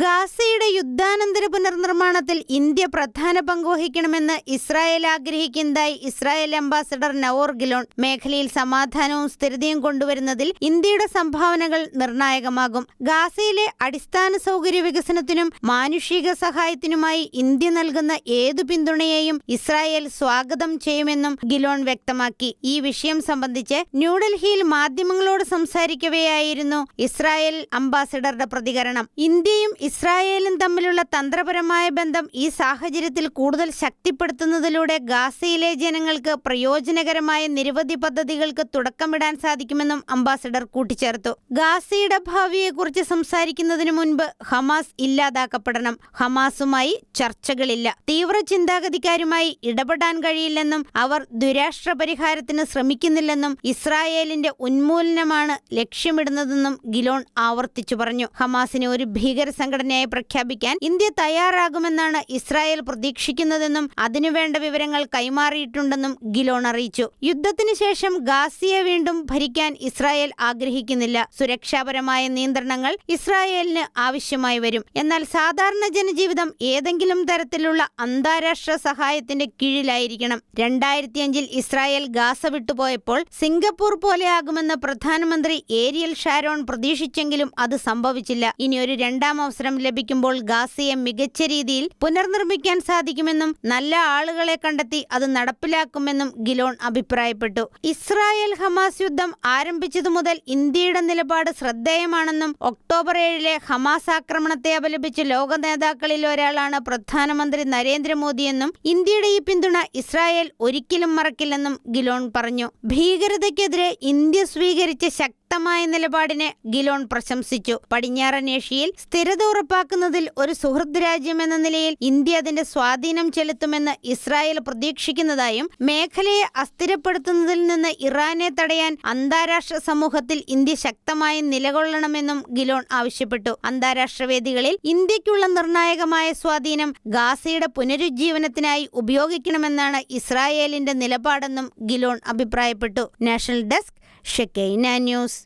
ഗാസയുടെ യുദ്ധാനന്തര പുനർനിർമ്മാണത്തിൽ ഇന്ത്യ പ്രധാന പങ്കുവഹിക്കണമെന്ന് ഇസ്രായേൽ ആഗ്രഹിക്കുന്നതായി ഇസ്രായേൽ അംബാസഡർ നവോർ ഗിലോൺ മേഖലയിൽ സമാധാനവും സ്ഥിരതയും കൊണ്ടുവരുന്നതിൽ ഇന്ത്യയുടെ സംഭാവനകൾ നിർണായകമാകും. ഗാസയിലെ അടിസ്ഥാന സൗകര്യ വികസനത്തിനും മാനുഷിക സഹായത്തിനുമായി ഇന്ത്യ നൽകുന്ന ഏതു പിന്തുണയെയും ഇസ്രായേൽ സ്വാഗതം ചെയ്യുമെന്നും ഗിലോൺ വ്യക്തമാക്കി. ഈ വിഷയം സംബന്ധിച്ച് ന്യൂഡൽഹിയിൽ മാധ്യമങ്ങളോട് സംസാരിക്കവെയായിരുന്നു ഇസ്രായേൽ അംബാസഡറുടെ പ്രതികരണം. ഇന്ത്യയും ഇസ്രായേലും തമ്മിലുള്ള തന്ത്രപരമായ ബന്ധം ഈ സാഹചര്യത്തിൽ കൂടുതൽ ശക്തിപ്പെടുത്തുന്നതിലൂടെ ഗാസയിലെ ജനങ്ങൾക്ക് പ്രയോജനകരമായ നിരവധി പദ്ധതികൾക്ക് തുടക്കമിടാൻ സാധിക്കുമെന്നും അംബാസഡർ കൂട്ടിച്ചേർത്തു. ഗാസയുടെ ഭാവിയെക്കുറിച്ച് സംസാരിക്കുന്നതിന് മുൻപ് ഹമാസ് ഇല്ലാതാക്കപ്പെടണം. ഹമാസുമായി ചർച്ചകളില്ല. തീവ്ര ചിന്താഗതിക്കാരുമായി ഇടപെടാൻ കഴിയില്ലെന്നും അവർ ദുരാഷ്ട്ര പരിഹാരത്തിന് ശ്രമിക്കുന്നില്ലെന്നും ഇസ്രായേലിന്റെ ഉന്മൂലനമാണ് ലക്ഷ്യമിടുന്നതെന്നും ഗിലോൺ ആവർത്തിച്ചു പറഞ്ഞു. ഹമാസിനെ ഒരു ഭീകര സംഘടനയായി പ്രഖ്യാപിക്കാൻ ഇന്ത്യ തയ്യാറാകുമെന്നാണ് ഇസ്രായേൽ പ്രതീക്ഷിക്കുന്നതെന്നും അതിനുവേണ്ട വിവരങ്ങൾ കൈമാറിയിട്ടുണ്ടെന്നും ഗിലോൺ അറിയിച്ചു. യുദ്ധത്തിന് ശേഷം ഗാസിയെ വീണ്ടും ഭരിക്കാൻ ഇസ്രായേൽ ആഗ്രഹിക്കുന്നില്ല. സുരക്ഷാപരമായ നിയന്ത്രണങ്ങൾ ഇസ്രായേലിന് ആവശ്യമായി വരും. എന്നാൽ സാധാരണ ജനജീവിതം ഏതെങ്കിലും തരത്തിലുള്ള അന്താരാഷ്ട്ര സഹായത്തിന്റെ കീഴിലായിരിക്കണം. രണ്ടായിരത്തിയഞ്ചിൽ ഇസ്രായേൽ ഗാസ വിട്ടുപോയപ്പോൾ സിംഗപ്പൂർ പോലെയാകുമെന്ന് പ്രധാനമന്ത്രി ഏരിയൽ ഷാരോൺ പ്രതീക്ഷിച്ചെങ്കിലും അത് സംഭവിച്ചില്ല. ഇനി ഒരു രണ്ടാം അവസരം ലഭിക്കുമ്പോൾ ഗാസയെ മികച്ച രീതിയിൽ പുനർനിർമ്മിക്കാൻ സാധിക്കുമെന്നും നല്ല ആളുകളെ കണ്ടെത്തി അത് നടപ്പിലാക്കുമെന്നും ഗിലോൺ അഭിപ്രായപ്പെട്ടു. ഇസ്രായേൽ ഹമാസ് യുദ്ധം ആരംഭിച്ചതു മുതൽ ഇന്ത്യയുടെ നിലപാട് ശ്രദ്ധേയമാണെന്നും ഒക്ടോബർ ഏഴിലെ ഹമാസ് ആക്രമണത്തെ അപലപിച്ച് ലോക നേതാക്കളിൽ ഒരാളാണ് പ്രധാനമന്ത്രി നരേന്ദ്രമോദിയെന്നും ഇന്ത്യയുടെ ഈ പിന്തുണ ഇസ്രായേൽ ഒരിക്കലും മറക്കില്ലെന്നും ഗിലോൺ പറഞ്ഞു. ഭീകരതയ്ക്കെതിരെ ഇന്ത്യ സ്വീകരിച്ച ശക്തമായ നിലപാടിനെ ഗിലോൺ പ്രശംസിച്ചു. പടിഞ്ഞാറൻ ഏഷ്യയിൽ സ്ഥിരത ഉറപ്പാക്കുന്നതിൽ ഒരു സുഹൃദ് രാജ്യമെന്ന നിലയിൽ ഇന്ത്യ അതിന്റെ സ്വാധീനം ചെലുത്തുമെന്ന് ഇസ്രായേൽ പ്രതീക്ഷിക്കുന്നതായും മേഖലയെ അസ്ഥിരപ്പെടുത്തുന്നതിൽ നിന്ന് ഇറാനെ തടയാൻ അന്താരാഷ്ട്ര സമൂഹത്തിൽ ഇന്ത്യ ശക്തമായി നിലകൊള്ളണമെന്നും ഗിലോൺ ആവശ്യപ്പെട്ടു. അന്താരാഷ്ട്ര വേദികളിൽ ഇന്ത്യക്കുള്ള നിർണായകമായ സ്വാധീനം ഗാസയുടെ പുനരുജ്ജീവനത്തിനായി ഉപയോഗിക്കണമെന്നാണ് ഇസ്രായേലിന്റെ നിലപാടെന്നും ഗിലോൺ അഭിപ്രായപ്പെട്ടു. National desk Shekinah news.